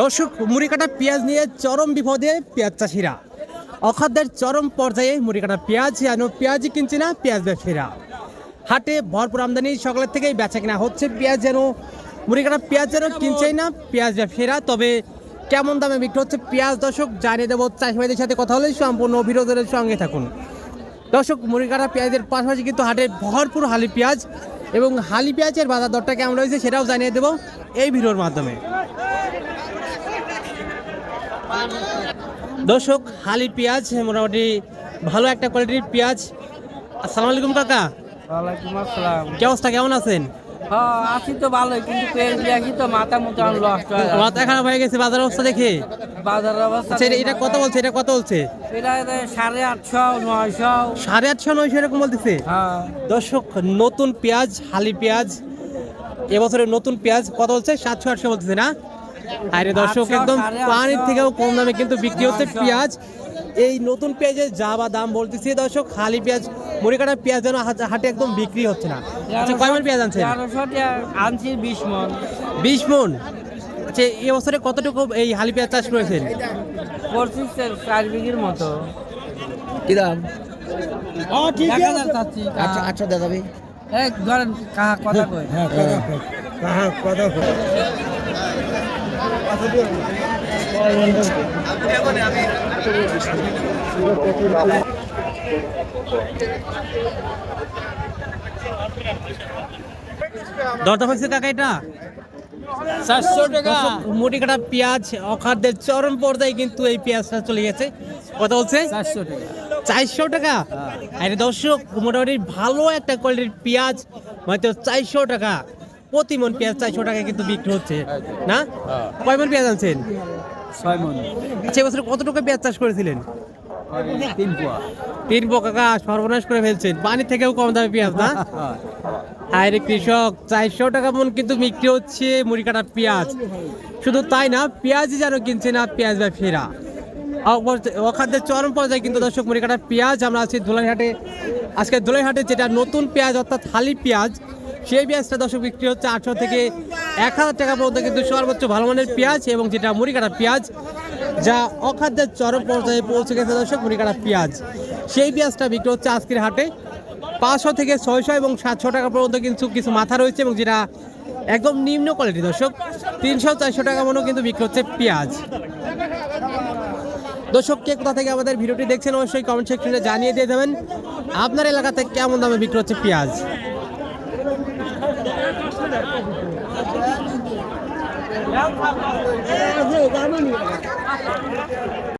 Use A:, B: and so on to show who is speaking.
A: দর্শক, মুড়ি কাটা পেঁয়াজ নিয়ে চরম বিপদে পেঁয়াজ চাষিরা। অখাদ্যের চরম পর্যায়ে মুড়ি কাটা পেঁয়াজ যেন পেঁয়াজই কিনছে না পেঁয়াজ ব্যবসায়ীরা। হাটে ভরপুর আমদানি সকালের থেকেই বেচা কিনা হচ্ছে পেঁয়াজ, যেন মুড়ি কাটা পেঁয়াজ যেন কিনছেই না পেঁয়াজ ব্যবসায়ীরা। তবে কেমন দামে বিক্রি হচ্ছে পেঁয়াজ দর্শক, জানিয়ে দেবো চাষিবাদের সাথে কথা হলে সম্পূর্ণ বিরোধের সঙ্গে থাকুন। দর্শক, মুড়ি কাটা পেঁয়াজের পাশাপাশি কিন্তু হাটে ভরপুর হালি পেঁয়াজ এবং হালি পেঁয়াজের বাজার দরটা কেমন রয়েছে সেটাও জানিয়ে দেবো এই ভিডিওর মাধ্যমে। দর্শক হালি পেঁয়াজ মোটামুটি ভালো একটা কোয়ালিটির পেঁয়াজ। আসসালামু আলাইকুম কাকা।
B: ওয়ালাইকুম আসসালাম।
A: কি অবস্থা কেমন আছেন?
B: হ্যাঁ আছি তো ভালোই কিন্তু পেট দেখি তো মাথা মতো লস্ট হয়ে
A: মাথা খারাপ হয়ে গেছে বাজার অবস্থা দেখে?
B: বাজারের অবস্থা
A: আচ্ছা এটা- কত বলছে এটা কত বলছে?
B: এটা সাড়ে আটশো নয়শো।
A: সাড়ে আটশো নয়শো এরকম বলতেছে?
B: হ্যাঁ।
A: দর্শক নতুন পেঁয়াজ হালি পেঁয়াজ এবছরের নতুন পেঁয়াজ কত বলছে সাতশো আটশো বলতেছে না? আরে দর্শক একদম পানির থেকেও কম দামে কিন্তু বিক্রি হচ্ছে পেঁয়াজ। এই নতুন পেঁয়াজের যা বা দাম বলতেছি দর্শক হালি পেঁয়াজ মুড়ি কাটা পেঁয়াজ যেন হাটে একদম বিক্রি হচ্ছে না। আচ্ছা কয় মণ পেঁয়াজ আনছেন?
B: টাকা আনছি বিশ মন।
A: বিশ মন? আচ্ছা এবছরে কতটুকু এই হালি পেঁয়াজ চাষ করেছেন?
B: চার বিঘির মতো।
C: কি দাম? আচ্ছা আচ্ছা দাদা ভাই
B: এই ধরেন কাহা কথা কই
A: দরদাম হচ্ছে কাকা এটা?
B: চারশো টাকা।
A: মুড়ি কাটা পেঁয়াজ অখাদ্যের চরম পর্যায়ে কিন্তু এই পেঁয়াজটা চলে গেছে। কত বলছে?
B: চারশো টাকা।
A: চারশো টাকা? আরে দর্শক মোটামুটি ভালো একটা কোয়ালিটির পেঁয়াজ হয়তো চারশো টাকা। প্রতি মন পেঁয়াজ চারশো টাকা কিন্তু বিক্রি হচ্ছে। না? কয় মন পেঁয়াজ আনছেন?
B: ছয় মন।
A: আচ্ছা এবছর কত টাকা পেঁয়াজ চাষ করেছিলেন?
B: তিন পোয়া।
A: তিন কাকা সর্বনাশ করে ফেলছেন। পানি থেকেও কম দামে পেঁয়াজ না? আরে কৃষক, চারশো টাকা মন কিন্তু বিক্রি হচ্ছে মুড়ি কাটা পেঁয়াজ। শুধু তাই না, পেঁয়াজই যেন কিনছে না, পেঁয়াজ বা ফেরা। অখাদ্যের চরম পর্যায়ে কিন্তু দর্শক মুড়ি কাটা পেঁয়াজ, আমরা আছি ধুলাইহাটে। আজকে ধুলাইহাটে যেটা নতুন পেঁয়াজ, অর্থাৎ হালি পেঁয়াজ, সেই পেঁয়াজটা দর্শক বিক্রি হচ্ছে আটশো থেকে এক হাজার টাকা পর্যন্ত কিন্তু সর্বোচ্চ ভালো মানের পেঁয়াজ এবং যেটা মুড়ি কাটা পেঁয়াজ, যা অখাদ্যের চরম পর্যায়ে পৌঁছে গেছে দর্শক মুড়ি কাটা পেঁয়াজ। সেই পেঁয়াজটা বিক্রি হচ্ছে আজকের হাটে। পাঁচশো থেকে ছয়শো এবং সাতশো টাকা পর্যন্ত কিন্তু কিছু মাথা রয়েছে এবং যেটা একদম নিম্ন কোয়ালিটি দর্শক। তিনশো, চারশো টাকা মনেও কিন্তু বিক্রি হচ্ছে পেঁয়াজ। দর্শক, কে কোথা থেকে আমাদের ভিডিওটি দেখছেন অবশ্যই কমেন্ট সেকশনে জানিয়ে দিয়ে দেবেন। আপনার এলাকাতে কেমন দামে বিক্রি হচ্ছে পেঁয়াজ?